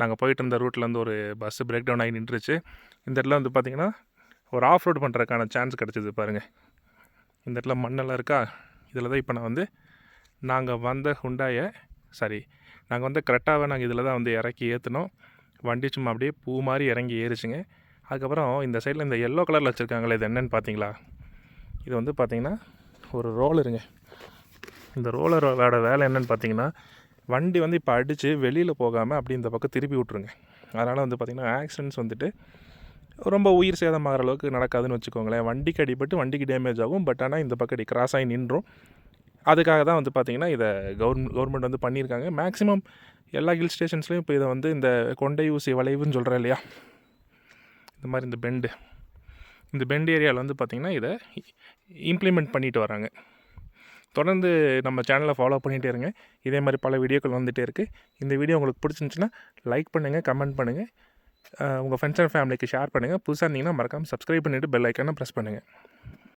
நாங்கள் போயிட்டு இருந்த ரூட்லேருந்து ஒரு பஸ்ஸு பிரேக் டவுன் ஆகி நின்றுச்சு. இந்த இடத்துல வந்து பார்த்திங்கன்னா ஒரு ஆஃப் ரோடு பண்ணுறதுக்கான சான்ஸ் கிடச்சிது பாருங்கள் இந்த இடத்துல மண்ணெல்லாம் இருக்கா? இதில் தான் இப்போ நான் வந்து நாங்கள் வந்த ஹுண்டாயை சாரி நாங்கள் வந்து கரெக்டாகவே நாங்கள் இதில் தான் வந்து இறக்கி ஏற்றினோம் வண்டி சும்மா அப்படியே பூ மாதிரி இறங்கி ஏறிச்சுங்க. அதுக்கப்புறம் இந்த சைடில் இந்த எல்லோ கலரில் வச்சுருக்காங்களே இது என்னென்னு பார்த்தீங்களா இது வந்து பார்த்திங்கன்னா ஒரு ரோலருங்க இந்த ரோலரோட வேலை என்னென்னு பார்த்தீங்கன்னா வண்டி வந்து இப்போ அடித்து வெளியில் போகாமல் அப்படி இந்த பக்கம் திருப்பி விட்ருங்க அதனால் வந்து பார்த்திங்கன்னா ஆக்சிடென்ட்ஸ் வந்துட்டு ரொம்ப உயிர் சேதமாகிற அளவுக்கு நடக்காதுன்னு வச்சுக்கோங்களேன். வண்டிக்கு அடிபட்டு வண்டிக்கு டேமேஜ் ஆகும். பட் ஆனால் இந்த பக்கம் அடி கிராஸ் ஆகி நின்றும். அதுக்காக தான் வந்து பார்த்திங்கன்னா இதை கவர்மெண்ட் கவர்மெண்ட் வந்து பண்ணியிருக்காங்க. மேக்ஸிமம் எல்லா ஹில் ஸ்டேஷன்ஸ்லேயும் இப்போ இதை வந்து இந்த கொண்டை ஊசி வளைவுன்னு சொல்கிறேன் இல்லையா? இந்த மாதிரி இந்த பெண்டு இந்த பெண்ட் ஏரியாவில் வந்து பார்த்திங்கன்னா இதை இம்ப்ளிமெண்ட் பண்ணிட்டு வராங்க. தொடர்ந்து நம்ம சேனலை ஃபாலோ பண்ணிகிட்டே இருங்க. இதே மாதிரி பல வீடியோக்கள் வந்துகிட்டே இருக்குது இந்த வீடியோ உங்களுக்கு பிடிச்சிருந்துச்சின்னா லைக் பண்ணுங்கள் கமெண்ட் பண்ணுங்கள் உங்கள் ஃப்ரெண்ட்ஸ் அண்ட் ஃபேமிலிக்கு ஷேர் பண்ணுங்கள் புதுசாக இருந்தீங்கன்னா மறக்காமல் சப்ஸ்கிரைப் பண்ணிவிட்டு பெல் ஐக்கானை ப்ரெஸ் பண்ணுங்கள்